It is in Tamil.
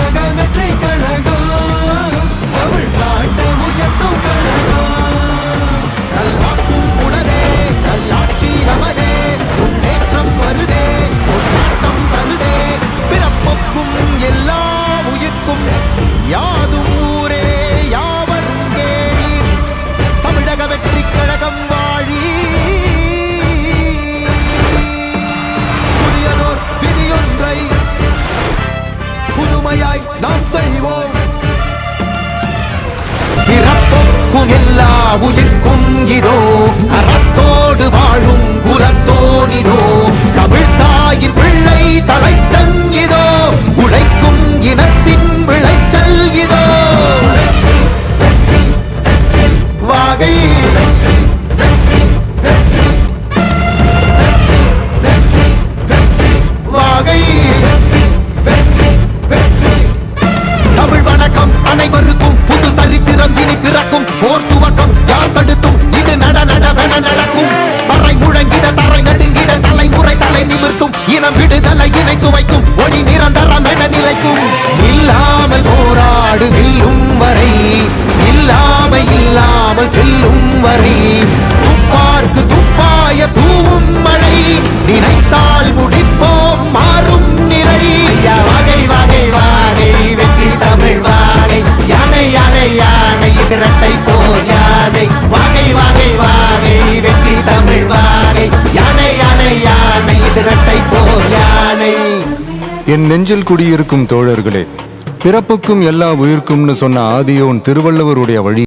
கழக வெற்றி கழகம். தமிழ் பாட்ட உயர்த்தும் கழகம். கல்வாக்கும் உடனே கல்லாட்சி நமதே முன்னேற்றம் வருதே கொண்டாட்டம் வருதே பிறப்புக்கும் எல்லா உயிர்க்கும் யாதும் ஒற்றுமையாய் நாம் செய்வோம். பிறப்புக்கும் எல்லா உயிர்க்கும் இதோ. என் நெஞ்சில் குடியிருக்கும் தோழர்களே பிறப்புக்கும் எல்லா உயிர்க்கும்னு சொன்ன ஆதியோன் திருவள்ளுவருடைய வழி